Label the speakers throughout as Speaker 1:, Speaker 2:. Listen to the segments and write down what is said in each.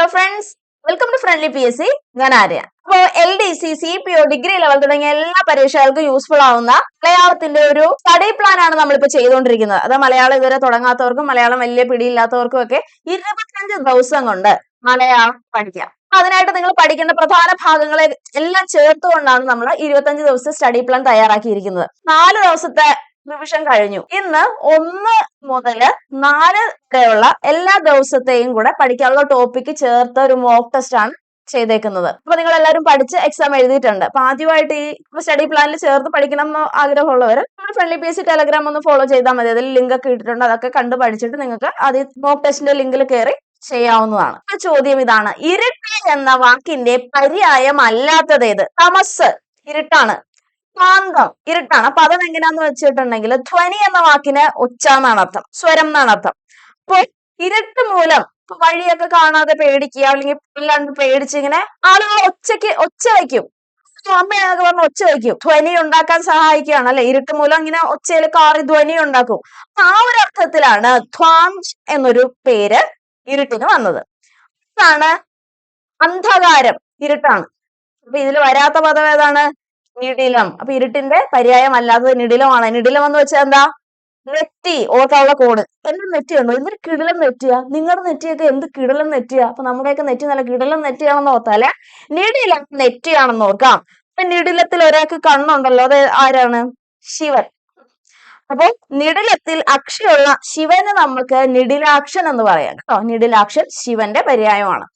Speaker 1: Hello friends welcome to friendly P S C ഞാൻ ആര്യ. അപ്പോ L D C C P O degree level തുടങ്ങിയ എല്ലാ പരീക്ഷകൾക്കും useful ആവുന്ന മലയാളത്തിന്റെ ഒരു സ്റ്റഡി പ്ലാൻ ആണ് നമ്മളിപ്പോ ചെയ്തുകൊണ്ടിരിക്കുന്നത്. അത് മലയാളം ഇതുവരെ തുടങ്ങാത്തവർക്കും മലയാളം വലിയ പിടിയില്ലാത്തവർക്കും ഒക്കെ ഇരുപത്തിയഞ്ച് ദിവസം കൊണ്ട് മലയാളം പഠിക്കാം. അതിനായിട്ട് നിങ്ങൾ പഠിക്കേണ്ട പ്രധാന ഭാഗങ്ങളെ എല്ലാം ചേർത്തുകൊണ്ടാണ് നമ്മൾ ഇരുപത്തഞ്ച് ദിവസത്തെ സ്റ്റഡി പ്ലാൻ തയ്യാറാക്കിയിരിക്കുന്നത്. നാല് ദിവസത്തെ റിവിഷൻ കഴിഞ്ഞു. ഇന്ന് ഒന്ന് മുതൽ നാല് വരെയുള്ള എല്ലാ ദിവസത്തെയും കൂടെ പഠിക്കാനുള്ള ടോപ്പിക്ക് ചേർത്ത ഒരു മോക്ക് ടെസ്റ്റ് ആണ് ചെയ്തേക്കുന്നത്. അപ്പൊ നിങ്ങൾ എല്ലാവരും പഠിച്ച് എക്സാം എഴുതിയിട്ടുണ്ട്. അപ്പൊ ആദ്യമായിട്ട് ഈ സ്റ്റഡി പ്ലാനിൽ ചേർത്ത് പഠിക്കണം എന്ന് ആഗ്രഹമുള്ളവർ നമ്മുടെ ഫ്രണ്ട്ലി പി എസ് ടെലഗ്രാം ഒന്ന് ഫോളോ ചെയ്താൽ മതി. അതിൽ ലിങ്ക് ഒക്കെ ഇട്ടിട്ടുണ്ട്. അതൊക്കെ കണ്ട് പഠിച്ചിട്ട് നിങ്ങൾക്ക് ആദ്യം മോക്ക് ടെസ്റ്റിന്റെ ലിങ്കിൽ കയറി ചെയ്യാവുന്നതാണ്. ചോദ്യം ഇതാണ്. ഇരുട്ട് എന്ന വാക്കിന്റെ പര്യായം അല്ലാത്തതേത് തമസ്. ഇരുട്ടാണ്. ശാന്തം ഇരുട്ടാണ്. അപ്പൊ പദം എങ്ങനെയാന്ന് വെച്ചിട്ടുണ്ടെങ്കിൽ ധ്വനി എന്ന വാക്കിന് ഒച്ച എന്നാണ് അർത്ഥം സ്വരം എന്നാണ് അർത്ഥം. അപ്പൊ ഇരുട്ട് മൂലം വഴിയൊക്കെ കാണാതെ പേടിക്കുക അല്ലെങ്കിൽ അല്ലാണ്ട് പേടിച്ച് ഇങ്ങനെ ആളുകൾ ഒച്ചയ്ക്ക് ഒച്ച വയ്ക്കും. അമ്മയാണെന്നൊക്കെ പറഞ്ഞ ഒച്ച വയ്ക്കും. ധ്വനി ഉണ്ടാക്കാൻ സഹായിക്കുകയാണ് അല്ലെ? ഇരുട്ട് മൂലം ഇങ്ങനെ ഒച്ചയിൽ കാറി ധ്വനി ഉണ്ടാക്കും. ആ ഒരു അർത്ഥത്തിലാണ് ധ്വാംജ് എന്നൊരു പേര് ഇരുട്ടിന് വന്നത്. അതാണ് അന്ധകാരം ഇരുട്ടാണ്. അപ്പൊ ഇതിൽ വരാത്ത പദം ഏതാണ്? നിടിലം അപ്പൊ ഇരുട്ടിന്റെ പര്യായം അല്ലാത്തത് നിടിലമാണ് നിടിലം എന്ന് വെച്ചാൽ എന്താ? നെറ്റി ഓർക്കാവുള്ള കോണ് എന്റെ നെറ്റി ഉണ്ടോ എന്തൊരു കിടലം നെറ്റിയാ? നിങ്ങളുടെ നെറ്റിയൊക്കെ എന്ത് കിടലം നെറ്റിയാ? അപ്പൊ നമ്മുടെയൊക്കെ നെറ്റി നല്ല കിടലം നെറ്റിയാണെന്ന് ഓർത്താൽ നിടിലം നെറ്റിയാണെന്ന് ഓർക്കാം. അപ്പൊ നിടിലത്തിൽ ഒരാൾക്ക് കണ്ണുണ്ടല്ലോ അത് ആരാണ്? ശിവൻ. അപ്പൊ നിടിലത്തിൽ അക്ഷയുള്ള ശിവന് നമ്മൾക്ക് നിടിലാക്ഷൻ എന്ന് പറയാം. കേട്ടോ? നിടിലാക്ഷൻ ശിവന്റെ പര്യായമാണ്.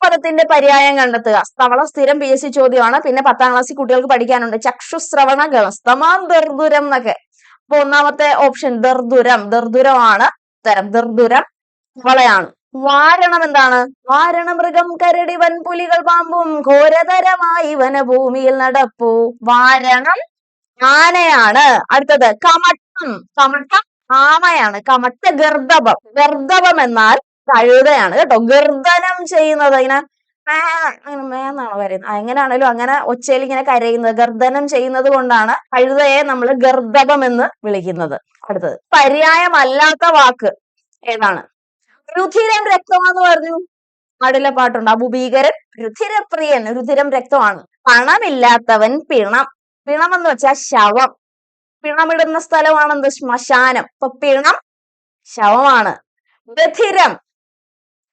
Speaker 1: പദത്തിന്റെ പര്യായം കണ്ടെത്തുക. സ്തവള സ്ഥിരം പി എസ് സി ചോദ്യമാണ്. പിന്നെ പത്താം ക്ലാസ്സിൽ കുട്ടികൾക്ക് പഠിക്കാനുണ്ട്. ചക്ഷുശ്രവണ ഗളസ്തമാം ദർദുരം എന്നൊക്കെ. അപ്പൊ ഒന്നാമത്തെ ഓപ്ഷൻ ദർദുരം. ദർദുരമാണ് ഉത്തരം. ദർദുരം തവളയാണ് വാരണം എന്താണ്? വാരണ മൃഗം കരടി വൻപുലികൾ പാമ്പും ഘോരതരമായി വനഭൂമിയിൽ നടപ്പു. വാരണം ആനയാണ്. അടുത്തത് കമട്ടം. കമട്ടം ആമയാണ്. കമട്ട ഗർദഭം. ഗർദഭം എന്നാൽ കഴുതയാണ്. കേട്ടോ ഗർദനം ചെയ്യുന്നത്? ഇങ്ങനെ അങ്ങനെ മേന്നാണ് പറയുന്നത്. എങ്ങനെയാണേലും അങ്ങനെ ഒച്ചയിൽ ഇങ്ങനെ കരയുന്നത് ഗർദനം ചെയ്യുന്നത് കൊണ്ടാണ് കഴുതയെ നമ്മൾ ഗർദ്ദപം എന്ന് വിളിക്കുന്നത്. അടുത്തത് പര്യായമല്ലാത്ത വാക്ക് ഏതാണ്? രുധിരം രക്തമാന്ന് പറഞ്ഞു. പാടില്ല പാട്ടുണ്ട്. അബുഭീകരൻ രുധിരപ്രിയൻ രുധിരം രക്തമാണ്. പണമില്ലാത്തവൻ പിണം. പിണം എന്ന് വെച്ചാൽ ശവം. പിണമിടുന്ന സ്ഥലമാണ് എന്ത് ശ്മശാനം. അപ്പൊ പിണം ശവമാണ്. ബധിരം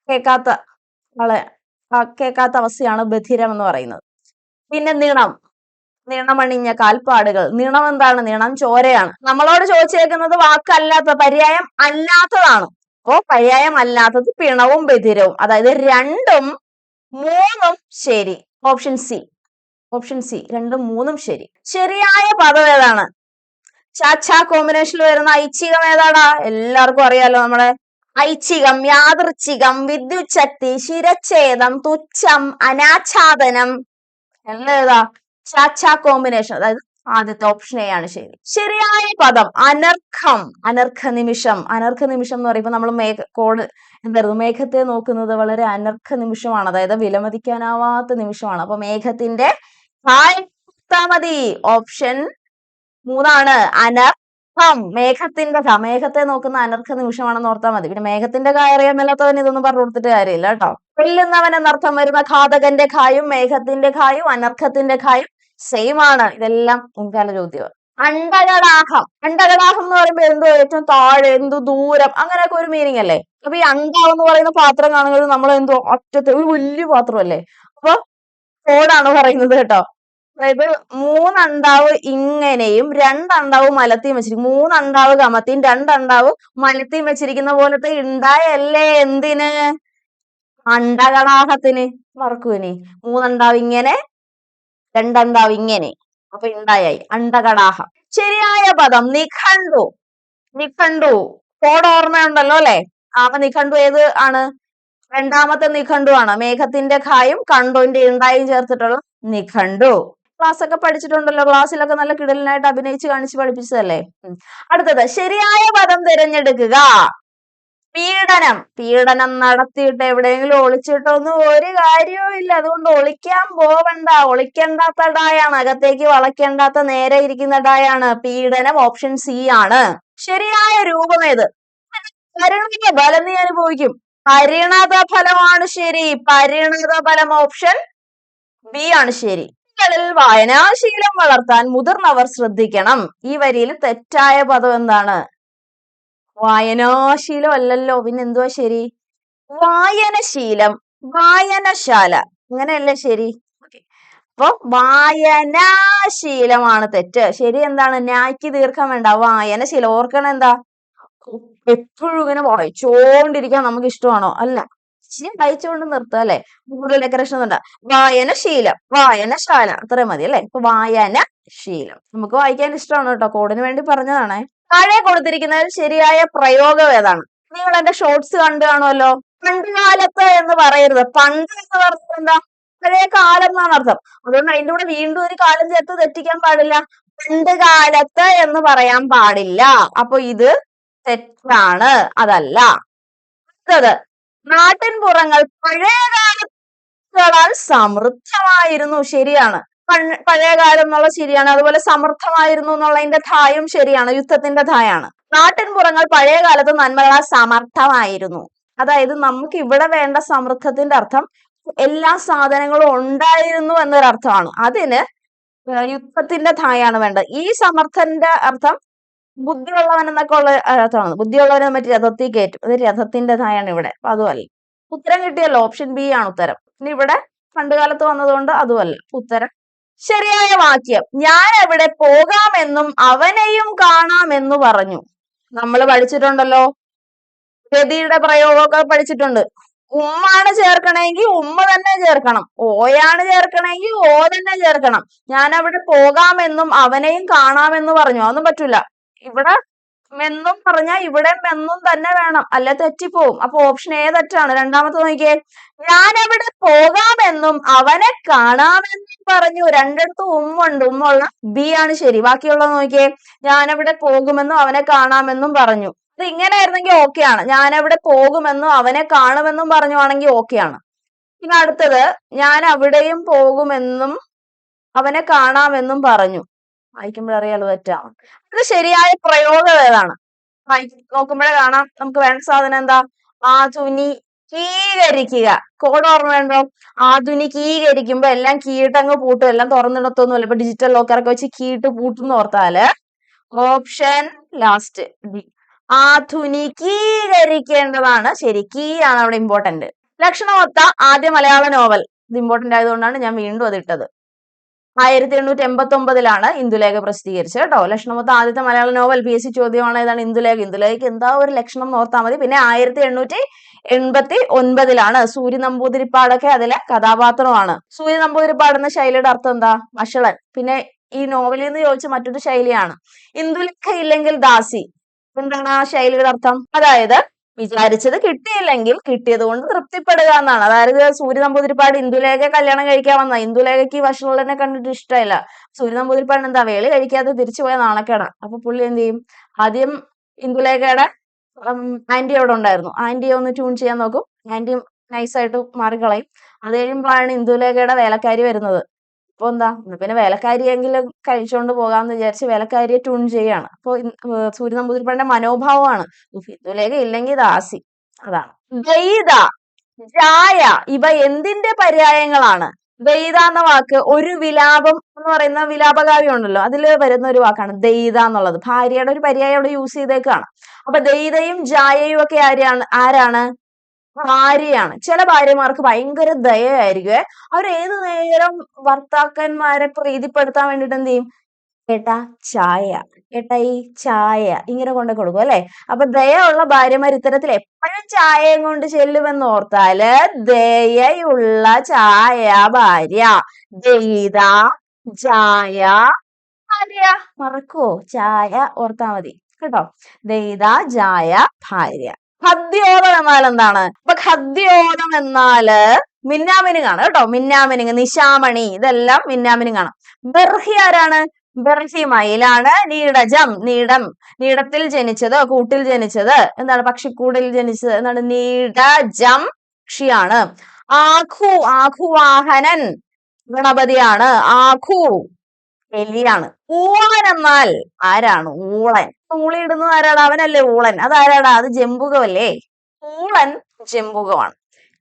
Speaker 1: കേൾക്കാത്ത ആളെ കേൾക്കാത്ത അവസ്ഥയാണ് ബധിരം എന്ന് പറയുന്നത്. പിന്നെ നീണം. നീണമണിഞ്ഞ കാൽപ്പാടുകൾ. നീണം എന്താണ്? നീണം ചോരയാണ്. നമ്മളോട് ചോദിച്ചേക്കുന്നത് വാക്കല്ലാത്ത പര്യായം അല്ലാത്തതാണ്. അപ്പോ പര്യായം അല്ലാത്തത് പിണവും ബധിരവും. അതായത് രണ്ടും മൂന്നും ശരി. Option C. Option C. രണ്ടും മൂന്നും ശരി. ശരിയായ പദം ഏതാണ്? ചാച്ചാ കോമ്പിനേഷനിൽ വരുന്ന ഐച്ഛികം ഏതാണ്? എല്ലാവർക്കും അറിയാലോ നമ്മളെ ഐച്ഛികം യാദൃച്ഛികം വിദ്യുച്ഛക്തി ശിരച്ഛേദം തുച്ഛം അനാച്ഛാദനം. എല്ലാം ചാച്ചാ കോമ്പിനേഷൻ അതായത് ആദ്യത്തെ ഓപ്ഷൻ എ ആണ് ശരി. ശരിയായ പദം അനർഘം. അനർഘ നിമിഷം. അനർഘ നിമിഷം എന്ന് പറയുമ്പോൾ നമ്മൾ മേഘ കോഡ് എന്തായിരുന്നു? മേഘത്തെ നോക്കുന്നത് വളരെ അനർഘ നിമിഷമാണ്. അതായത് വിലമതിക്കാനാവാത്ത നിമിഷമാണ്. അപ്പൊ മേഘത്തിന്റെ മതി ഓപ്ഷൻ മൂന്നാണ് അനർഘം മേഘത്തിന്റെ മേഘത്തെ നോക്കുന്ന അനർഘ നിമിഷമാണെന്ന് ഓർത്താൽ മതി. പിന്നെ മേഘത്തിന്റെ കായ അറിയാൻ ഇതൊന്നും പറഞ്ഞു കൊടുത്തിട്ട് കാര്യമില്ല കേട്ടോ. കൊല്ലുന്നവൻ എന്നർത്ഥം വരുന്ന ഘാതകന്റെ ഖായും മേഘത്തിന്റെ ഖായും അനർഘത്തിന്റെ ഖായും സെയിം ആണ്. ഇതെല്ലാം മുൻകാല ചോദ്യം അണ്ടകടാഹം അണ്ടകടാഹം എന്ന് പറയുമ്പോൾ എന്തോ ഏറ്റവും താഴെ എന്തു ദൂരം അങ്ങനെയൊക്കെ ഒരു മീനിങ് അല്ലേ? അപ്പൊ ഈ അണ്ടാവ് എന്ന് പറയുന്ന പാത്രം കാണുന്നത് നമ്മൾ എന്തോ ഒറ്റത്തെ ഒരു വലിയ പാത്രം അല്ലേ അപ്പൊ കോടാണ് പറയുന്നത് കേട്ടോ. അതായത് മൂന്നണ്ടാവ് ഇങ്ങനെയും രണ്ടണ്ടാവ് മലത്തിയും വെച്ചിരിക്കും. മൂന്നണ്ടാവ് കമത്തിയും രണ്ടണ്ടാവ് മലത്തിയും വെച്ചിരിക്കുന്ന പോലത്തെ ഉണ്ടായല്ലേ എന്തിന്? അണ്ടകടാഹത്തിന് മറക്കുവിനി. മൂന്നണ്ടാവ് ഇങ്ങനെ രണ്ടണ്ടാവ് ഇങ്ങനെ. അപ്പൊ ഉണ്ടായി അണ്ടകടാഹം ശരിയായ പദം. നിഖണ്ടു നിഖണ്ടു കോഡ് ഓർമ്മയുണ്ടല്ലോ അല്ലെ? അപ്പൊ നിഖണ്ടു ഏത് ആണ്? രണ്ടാമത്തെ നിഖണ്ടു ആണ്? മേഘത്തിന്റെ ഖായും കണ്ടോന്റെ ഉണ്ടായും ചേർത്തിട്ടുള്ള നിഘണ്ടു ക്ലാസ് ഒക്കെ പഠിച്ചിട്ടുണ്ടല്ലോ. ക്ലാസ്സിലൊക്കെ നല്ല കിടലിനായിട്ട് അഭിനയിച്ച് കാണിച്ച് പഠിപ്പിച്ചതല്ലേ? അടുത്തത് ശരിയായ പദം തിരഞ്ഞെടുക്കുക. പീഡനം. പീഡനം നടത്തിയിട്ട് എവിടെയെങ്കിലും ഒളിച്ചിട്ടൊന്നും ഒരു കാര്യവും ഇല്ല. അതുകൊണ്ട് ഒളിക്കാൻ പോവണ്ട. ഒളിക്കേണ്ടാത്ത ഡായാണ്. അകത്തേക്ക് വളയ്ക്കേണ്ടാത്ത നേരെ ഇരിക്കുന്ന ഡായാണ്. പീഡനം ഓപ്ഷൻ സി ആണ്. ശരിയായ രൂപം ഏത്? പരിണിത ബലം നീ അനുഭവിക്കും. പരിണത ഫലമാണ് ശരി. പരിണത ഫലം ഓപ്ഷൻ ബി ആണ് ശരി. കുട്ടികളിൽ വായനാശീലം വളർത്താൻ മുതിർന്നവർ ശ്രദ്ധിക്കണം. ഈ വരിയിൽ തെറ്റായ പദം എന്താണ്? വായനാശീലം അല്ലല്ലോ. പിന്നെ എന്തുവാ ശരി? വായനശീലം. വായനശാല. അങ്ങനെയല്ലേ ശരി. അപ്പൊ വായനാശീലമാണ് തെറ്റ്. ശരി എന്താണ്? ഞായ്ക്ക് ദീർഘം വേണ്ട. വായനശീലം. ഓർക്കണം എന്താ? എപ്പോഴും ഇങ്ങനെ വായിച്ചോണ്ടിരിക്കാൻ നമുക്ക് ഇഷ്ടമാണോ അല്ല. ഇച്ചിരി വായിച്ചുകൊണ്ട് നിർത്തുക അല്ലെ? കൂടുതൽ ഡെക്കറേഷൻ ഒന്നും വായനശീലം. വായനശാല. അത്രയും മതി അല്ലെ? ഇപ്പൊ വായനശീലം. നമുക്ക് വായിക്കാൻ ഇഷ്ടമാണ് കേട്ടോ. കോഡിന് വേണ്ടി പറഞ്ഞതാണേ. താഴെ കൊടുത്തിരിക്കുന്നതിൽ ശരിയായ പ്രയോഗം ഏതാണ്? നിങ്ങൾ എന്റെ ഷോർട്സ് കണ്ടു കാണുമല്ലോ? പണ്ട് കാലത്ത് എന്ന് പറയരുത്. പണ്ട് എന്ന് പറഞ്ഞത് എന്താ? പഴയ കാലം എന്നാണ് അർത്ഥം. അതുകൊണ്ട് അതിന്റെ കൂടെ വീണ്ടും ഒരു കാലം ചേർത്ത് തെറ്റിക്കാൻ പാടില്ല. പണ്ട് കാലത്ത് എന്ന് പറയാൻ പാടില്ല. അപ്പൊ ഇത് തെറ്റാണ്. അതല്ല. അടുത്തത്. നാട്ടിൻപുറങ്ങൾ പഴയ കാലങ്ങളാൽ സമൃദ്ധമായിരുന്നു ശരിയാണ്. പഴയകാലം പഴയ കാലം എന്നുള്ള ശരിയാണ്. അതുപോലെ സമൃദ്ധമായിരുന്നു എന്നുള്ളതിന്റെ ധായും ശരിയാണ്. യുദ്ധത്തിന്റെ ധായാണ്. നാട്ടിൻപുറങ്ങൾ പഴയ കാലത്ത് നന്മകളാൽ സമർത്ഥമായിരുന്നു. അതായത് നമുക്ക് ഇവിടെ വേണ്ട സമൃദ്ധത്തിന്റെ അർത്ഥം എല്ലാ സാധനങ്ങളും ഉണ്ടായിരുന്നു എന്നൊരർത്ഥമാണ്. അതിന് യുദ്ധത്തിന്റെ ധായാണ് വേണ്ടത്. ഈ സമർത്ഥന്റെ അർത്ഥം ബുദ്ധിയുള്ളവൻ എന്നൊക്കെ ഉള്ള അർത്ഥമാണ് ബുദ്ധിയുള്ളവനെ മറ്റേ രഥത്തിൽ കയറ്റും. അത് രഥത്തിന്റെ ധായാണ് ഇവിടെ. അപ്പൊ അതുമല്ല ഉത്തരം കിട്ടിയല്ലോ. ഓപ്ഷൻ ബി ആണ് ഉത്തരം. ഇനി ഇവിടെ പണ്ടുകാലത്ത് വന്നതുകൊണ്ട് അതുമല്ല ഉത്തരം ശരിയായ വാക്യം. ഞാൻ എവിടെ പോകാമെന്നും അവനെയും കാണാമെന്നു പറഞ്ഞു. നമ്മൾ പഠിച്ചിട്ടുണ്ടല്ലോ. ഗതിയുടെ പ്രയോഗമൊക്കെ പഠിച്ചിട്ടുണ്ട്. ഉമ്മാണ് ചേർക്കണമെങ്കിൽ ഉമ്മ തന്നെ ചേർക്കണം. ഓയാണ് ചേർക്കണമെങ്കിൽ ഓ തന്നെ ചേർക്കണം. ഞാൻ അവിടെ പോകാമെന്നും അവനെയും കാണാമെന്ന് പറഞ്ഞു. അതൊന്നും പറ്റൂല. ഇവിടെ മെന്നും പറഞ്ഞാൽ ഇവിടെ മെന്നും തന്നെ വേണം. അല്ല തെറ്റിപ്പോവും. അപ്പൊ ഓപ്ഷൻ എ തെറ്റാണ്. രണ്ടാമത്തെ നോക്കിയേ ഞാൻ അവിടെ പോകാമെന്നും അവനെ കാണാമെന്നും പറഞ്ഞു. രണ്ടിടത്തും ഉമ്മുണ്ട്. ഉമ്മുള്ള ബി ആണ് ശരി. ബാക്കിയുള്ളത് നോക്കിയേ ഞാൻ അവിടെ പോകുമെന്നും അവനെ കാണാമെന്നും പറഞ്ഞു. ഇത് ഇങ്ങനെ ആയിരുന്നെങ്കിൽ ഓക്കെ ആണ്. ഞാൻ അവിടെ പോകുമെന്നും അവനെ കാണുമെന്നും പറഞ്ഞുവാണെങ്കിൽ ഓക്കെ ആണ്. പിന്നെ അടുത്തത് ഞാൻ അവിടെയും പോകുമെന്നും അവനെ കാണാമെന്നും പറഞ്ഞു. വായിക്കുമ്പോഴറിയാലോ തെറ്റാണ് ഇത് ശരിയായ പ്രയോഗം ഏതാണ്? നോക്കുമ്പോഴേ കാണാം. നമുക്ക് വേണ്ട സാധനം എന്താ? ആധുനികീകരിക്കുക. കോഡ് ഓർമ്മയുണ്ടോ ആധുനികീകരിക്കുമ്പോ എല്ലാം കീട്ടങ്ങ് പൂട്ടും. എല്ലാം തുറന്നിടത്തൊന്നുമില്ല ഇപ്പൊ ഡിജിറ്റൽ ലോക്കറൊക്കെ വെച്ച് കീട്ട് പൂട്ടുന്ന ഓർത്താൽ ഓപ്ഷൻ ലാസ്റ്റ് ഡി ആധുനികീകരിക്കേണ്ടതാണ്. ശരി കീ ആണ് അവിടെ ഇമ്പോർട്ടന്റ് ലക്ഷണമൊത്ത ആദ്യ മലയാള നോവൽ ഇത് ഇമ്പോർട്ടന്റ് ആയതുകൊണ്ടാണ് ഞാൻ വീണ്ടും അത് ഇട്ടത്. ആയിരത്തി എണ്ണൂറ്റി എൺപത്തി ഒമ്പതിലാണ് ഇന്ദുലേഖ പ്രസിദ്ധീകരിച്ചത് കേട്ടോ. ലക്ഷണമൊത്ത ആദ്യത്തെ മലയാള നോവൽ പി എസ് സി ചോദ്യമാണ് ഏതാണ് ഇന്ദുലേഖ? ഇന്ദുലേഖയ്ക്ക് എന്താ ഒരു ലക്ഷണം നോർത്താൽ മതി. പിന്നെ ആയിരത്തി എണ്ണൂറ്റി എൺപത്തി ഒൻപതിലാണ് സൂര്യ നമ്പൂതിരിപ്പാടൊക്കെ അതിലെ കഥാപാത്രമാണ്. സൂര്യ നമ്പൂതിരിപ്പാട് എന്ന ശൈലിയുടെ അർത്ഥം എന്താ? വഷളൻ. പിന്നെ ഈ നോവലിൽ നിന്ന് ചോദിച്ച മറ്റൊരു ശൈലിയാണ്. ഇന്ദുലേഖ ഇല്ലെങ്കിൽ ദാസി. എന്താണ് ആ ശൈലിയുടെ അർത്ഥം? അതായത് വിചാരിച്ചത് കിട്ടിയില്ലെങ്കിൽ കിട്ടിയത് കൊണ്ട് തൃപ്തിപ്പെടുക എന്നാണ്. അതായത് സൂര്യ നമ്പൂതിരിപ്പാട് ഇന്ദുലേഖ കല്യാണം കഴിക്കാൻ വന്ന ഇന്ദുലേഖയ്ക്ക് ഈ വഷളനെ കണ്ടിട്ട് ഇഷ്ടമില്ല. സൂര്യ നമ്പൂതിരിപ്പാട് എന്താ വേളി കഴിക്കാതെ തിരിച്ചു പോയ നാണക്കേടാ. അപ്പൊ പുള്ളി എന്ത് ചെയ്യും? ആദ്യം ഇന്ദുലേഖയുടെ ആന്റി അവിടെ ഉണ്ടായിരുന്നു. ആന്റിയെ ഒന്ന് ട്യൂൺ ചെയ്യാൻ നോക്കും. ആന്റി നൈസായിട്ട് മാറിക്കളയും. അത് കഴിയുമ്പോഴാണ് ഇന്ദുലേഖയുടെ വേലക്കാരി വരുന്നത്. അപ്പൊ എന്താ പിന്നെ വേലക്കാരിയെങ്കിലും കഴിച്ചുകൊണ്ട് പോകാമെന്ന് വിചാരിച്ച് വേലക്കാരിയെ ട്യൂൺ ചെയ്യാണ്. അപ്പൊ സൂര്യ നമ്പൂതിരിപ്പാടിന്റെ മനോഭാവമാണ്. ഹിന്ദുലേഖ ഇല്ലെങ്കിൽ ദാസി. അതാണ്. ദൈത ജായ ഇവ എന്തിന്റെ പര്യായങ്ങളാണ്? ദൈത എന്ന വാക്ക് ഒരു വിലാപം എന്ന് പറയുന്ന വിലാപകാവ്യം ഉണ്ടല്ലോ അതിൽ വരുന്ന ഒരു വാക്കാണ് ദൈത എന്നുള്ളത്. ഭാര്യയുടെ ഒരു പര്യായം അവിടെ യൂസ് ചെയ്തേക്കാണ്. അപ്പൊ ദൈതയും ജായയും ഒക്കെ ആരാണ് ആരാണ്? ഭാര്യയാണ്. ചില ഭാര്യമാർക്ക് ഭയങ്കര ദയയായിരിക്കുവേ. അവർ ഏത് നേരം ഭർത്താക്കന്മാരെ പ്രീതിപ്പെടുത്താൻ വേണ്ടിട്ട് എന്ത് ചെയ്യും? ഏട്ടാ ചായ. ഏട്ടാ ഈ ചായ ഇങ്ങനെ കൊണ്ട് കൊടുക്കും അല്ലെ? അപ്പൊ ദയുള്ള ഭാര്യമാർ ഇത്തരത്തിൽ എപ്പോഴും ചായയും കൊണ്ട് ചെല്ലുമെന്ന് ഓർത്താൽ ദയുള്ള ചായ ഭാര്യ. ദയിത ചായ ഭാര്യ. മറക്കുവോ? ചായ ഓർത്താ മതി. കേട്ടോ? ദയിത ജായ ഭാര്യ. ഹദ്യോതം എന്നാൽ എന്താണ്? അപ്പൊ ഹദ്യോദം എന്നാൽ മിന്നാമിനിങ് ആണ് കേട്ടോ. മിന്നാമിനിങ് നിശാമണി ഇതെല്ലാം മിന്നാമിനിങ് ആണ് ബർഹി ആരാണ്? ബർഹി മയിലാണ് നീടജം നീടം. നീടത്തിൽ ജനിച്ചത് കൂട്ടിൽ ജനിച്ചത്. എന്താണ് പക്ഷിക്കൂടിൽ ജനിച്ചത്? എന്താണ്? നീടജം പക്ഷിയാണ് ആഖു ആഖുവാഹനൻ ഗണപതിയാണ്. ആഖു എലിയാണ്. ഊളൻ എന്നാൽ ആരാണ്? ഊളൻ ഊളിയിടുന്നത് ആരാടാ അവനല്ലേ ഊളൻ. അതാരാടാ? അത് ജംബുകമല്ലേ? ഊളൻ ജംബുകമാണ്.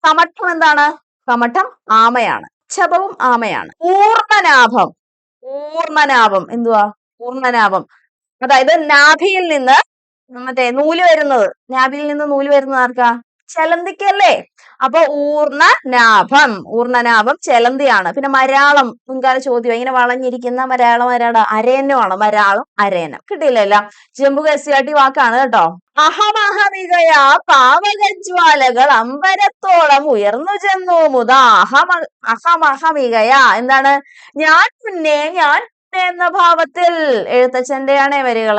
Speaker 1: കമട്ടം എന്താണ്? കമട്ടം ആമയാണ്. ചപവും ആമയാണ്. പൂർണനാഭം. പൂർണനാഭം. എന്തുവാ? പൂർണനാഭം. അതായത് നാഭിയിൽ നിന്ന് മറ്റേ നൂൽ വരുന്നത്. നാഭിയിൽ നിന്ന് നൂൽ വരുന്നത് ആർക്കാ? ചെലന്തിക്കല്ലേ അപ്പൊ ഊർണനാഭം ഊർണനാഭം ചെലന്തിയാണ്. പിന്നെ മരാളം മുൻകാല ചോദ്യം ഇങ്ങനെ വളഞ്ഞിരിക്കുന്ന മലയാളം മരാള അരയന്നമാണ് മരാളം അരയനം കിട്ടിയില്ലല്ല. ജമ്പു കസിയാട്ടി വാക്കാണ് കേട്ടോ. അഹമഹമികയ പാവകജ്വാലകൾ അമ്പരത്തോളം ഉയർന്നു ചെന്നു മുത. അഹമ അഹമഹമികയ എന്താണ്? ഞാൻ പിന്നെ ഞാൻ എന്ന ഭാവത്തിൽ. എഴുത്തച്ഛന്റെയാണ് വരികൾ.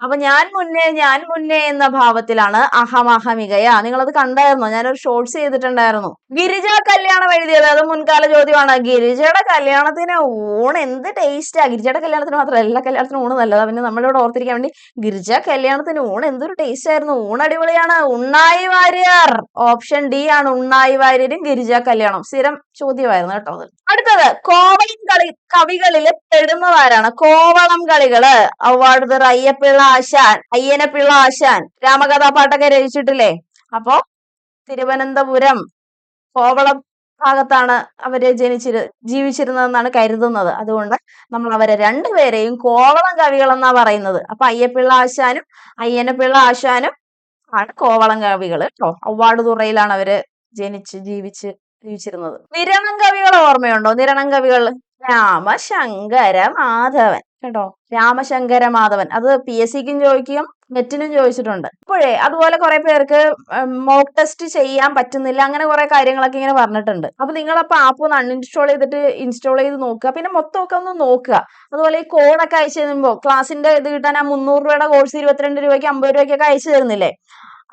Speaker 1: അപ്പൊ ഞാൻ മുന്നേ ഞാൻ മുന്നേ എന്ന ഭാവത്തിലാണ് അഹമഹമികയ നിങ്ങളത് കണ്ടായിരുന്നോ? ഞാനൊരു ഷോർട്സ് ചെയ്തിട്ടുണ്ടായിരുന്നു. ഗിരിജ കല്യാണം എഴുതിയത്. അത് മുൻകാല ചോദ്യമാണ്. ഗിരിജയുടെ കല്യാണത്തിന് ഊണ് എന്ത് ടേസ്റ്റാ ഗിരിജയുടെ കല്യാണത്തിന് മാത്രമല്ല എല്ലാ കല്യാണത്തിനും ഊണ് നല്ലതാ. പിന്നെ നമ്മളിവിടെ ഓർത്തിരിക്കാൻ വേണ്ടി ഗിരിജ കല്യാണത്തിന് ഊണ് എന്തൊരു ടേസ്റ്റ് ആയിരുന്നു. ഊണ് അടിപൊളിയാണ്. ഉണ്ണായി വാര്യർ. ഓപ്ഷൻ ഡി ആണ് ഉണ്ണായി വാര്യരും ഗിരിജ കല്യാണം. സ്ഥിരം ചോദ്യമായിരുന്നു കേട്ടോ അടുത്തത് കോവളം കളി കവികളിൽ പെടുന്നതാരാണ് കോവളം കളികൾ അവാർഡ് അയ്യപ്പിള്ള ആശാൻ അയ്യനപ്പിള്ള ആശാൻ രാമകഥാപാട്ടൊക്കെ രചിച്ചിട്ടില്ലേ? അപ്പോ തിരുവനന്തപുരം കോവളം ഭാഗത്താണ് അവർ ജനിച്ചിരു ജീവിച്ചിരുന്നതെന്നാണ് കരുതുന്നത്. അതുകൊണ്ട് നമ്മൾ അവരെ രണ്ടുപേരെയും കോവളം കവികൾ എന്നാ പറയുന്നത്. അപ്പൊ അയ്യപ്പിള്ള ആശാനും അയ്യനപ്പിള്ള ആശാനും ആണ് കോവളം കവികൾ കേട്ടോ അവാർഡ് തുറയിലാണ് അവർ ജനിച്ച് ജീവിച്ച് ജീവിച്ചിരുന്നത്. നിരണം കവികൾ ഓർമ്മയുണ്ടോ? നിരണം കവികൾ. രാമശങ്കര മാധവൻ. കേട്ടോ? രാമശങ്കര മാധവൻ. അത് പി എസ് സിക്കും ചോദിക്കും നെറ്റിനും ചോദിച്ചിട്ടുണ്ട്. അപ്പോഴേ അതുപോലെ കുറെ പേർക്ക് മോക്ക് ടെസ്റ്റ് ചെയ്യാൻ പറ്റുന്നില്ല അങ്ങനെ കുറെ കാര്യങ്ങളൊക്കെ ഇങ്ങനെ പറഞ്ഞിട്ടുണ്ട്. അപ്പൊ നിങ്ങൾ അപ്പൊ ആപ്പ് ഒന്ന് അൺഇൻസ്റ്റാൾ ചെയ്തിട്ട് ഇൻസ്റ്റാൾ ചെയ്ത് നോക്കുക. പിന്നെ മൊത്തമൊക്കെ ഒന്ന് നോക്കുക. അതുപോലെ ഈ കോഡൊക്കെ അയച്ചു തരുമ്പോൾ ക്ലാസിന്റെ ഇത് കിട്ടാൻ ആ മുന്നൂറ് രൂപയുടെ കോഴ്സ് ഇരുപത്തിരണ്ട് രൂപയ്ക്ക് അമ്പത് രൂപയ്ക്കൊക്കെ അയച്ചു തരുന്നില്ലേ?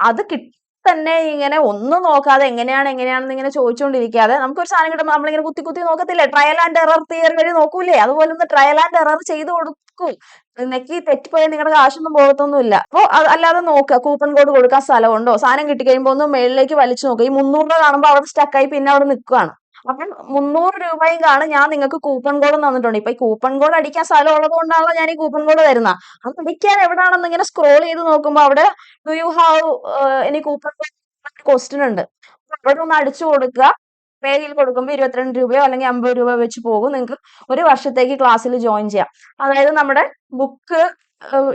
Speaker 1: അത് കിട്ടി തന്നെ ഇങ്ങനെ ഒന്നും നോക്കാതെ എങ്ങനെയാണ് എങ്ങനെയാണെന്ന് ഇങ്ങനെ ചോദിച്ചുകൊണ്ടിരിക്കാതെ നമുക്കൊരു സാധനം കിട്ടുമ്പോൾ നമ്മളിങ്ങനെ കുത്തി കുത്തി നോക്കത്തില്ലേ? ട്രയൽ ആൻഡ് എറർ തിയറി വഴി നോക്കൂലേ? അതുപോലെ ഒന്ന് ട്രയൽ ആൻഡ് എറർ ചെയ്ത് കൊടുക്കൂ. നെക്കി തെറ്റിപ്പോയാൽ നിങ്ങളുടെ കാശൊന്നും പോകത്തൊന്നുമില്ല. അപ്പോൾ അല്ലാതെ നോക്കുക കൂപ്പൺ കോഡ് കൊടുക്കാൻ സ്ഥലമുണ്ടോ? സാധനം കിട്ടിക്കഴിയുമ്പോൾ ഒന്ന് മേളിലേക്ക് വലിച്ചു നോക്കുക ഈ മുന്നൂറ് രൂപ കാണുമ്പോൾ അവിടെ സ്റ്റക്കായി പിന്നെ അവിടെ നിൽക്കുകയാണ്. അപ്പം മുന്നൂറ് രൂപയും കാണും ഞാൻ നിങ്ങൾക്ക് കൂപ്പൺ കോഡ് തന്നിട്ടുണ്ട്. ഇപ്പൊ ഈ കൂപ്പൺ കോഡ് അടിക്കാൻ സ്ഥലം ഉള്ളത് കൊണ്ടാണല്ലോ ഞാൻ ഈ കൂപ്പൺ കോഡ് തരുന്നത്. അത് അടിക്കാൻ എവിടെയാണെന്ന് ഇങ്ങനെ സ്ക്രോൾ ചെയ്ത് നോക്കുമ്പോൾ അവിടെ do you have any coupon code question ഉണ്ട്. അവിടെ ഒന്ന് അടിച്ചു കൊടുക്കുക. പേജിൽ കൊടുക്കുമ്പോൾ ഇരുപത്തിരണ്ട് രൂപയോ അല്ലെങ്കിൽ അമ്പത് രൂപ വെച്ച് പോകും. നിങ്ങൾക്ക് ഒരു വർഷത്തേക്ക് ക്ലാസ്സിൽ ജോയിൻ ചെയ്യാം. അതായത് നമ്മുടെ ബുക്ക്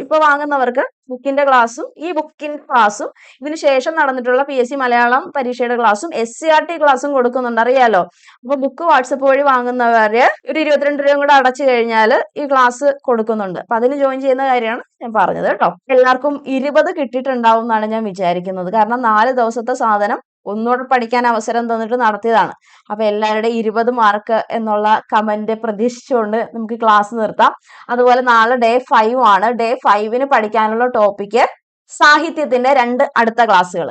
Speaker 1: ഇപ്പൊ വാങ്ങുന്നവർക്ക് ബുക്കിന്റെ ക്ലാസ്സും ഈ ബുക്കിന്റെ ക്ലാസ്സും ഇതിന് ശേഷം നടന്നിട്ടുള്ള പി എസ് സി മലയാളം പരീക്ഷയുടെ ക്ലാസ്സും എസ് സി ആർ ടി ക്ലാസ്സും കൊടുക്കുന്നുണ്ട്. അറിയാലോ? അപ്പൊ ബുക്ക് വാട്സപ്പ് വഴി വാങ്ങുന്നവര് ഒരു ഇരുപത്തിരണ്ട് രൂപയും കൂടെ അടച്ചു കഴിഞ്ഞാൽ ഈ ക്ലാസ് കൊടുക്കുന്നുണ്ട്. അപ്പൊ അതിന് ജോയിൻ ചെയ്യുന്ന കാര്യമാണ് ഞാൻ പറഞ്ഞത് കേട്ടോ. എല്ലാവർക്കും ഇരുപത് കിട്ടിയിട്ടുണ്ടാവും എന്നാണ് ഞാൻ വിചാരിക്കുന്നത്. കാരണം നാല് ദിവസത്തെ സാധനം ഒന്നുകൂടെ പഠിക്കാൻ അവസരം തന്നിട്ട് നടത്തിയതാണ്. അപ്പൊ എല്ലാവരുടെയും ഇരുപത് മാർക്ക് എന്നുള്ള കമന്റ് പ്രതീക്ഷിച്ചുകൊണ്ട് നമുക്ക് ക്ലാസ് നിർത്താം. അതുപോലെ നാളെ ഡേ ഫൈവ് ആണ്. ഡേ ഫൈവിന് പഠിക്കാനുള്ള ടോപ്പിക്ക് സാഹിത്യത്തിന്റെ രണ്ട് അടുത്ത ക്ലാസ്സുകൾ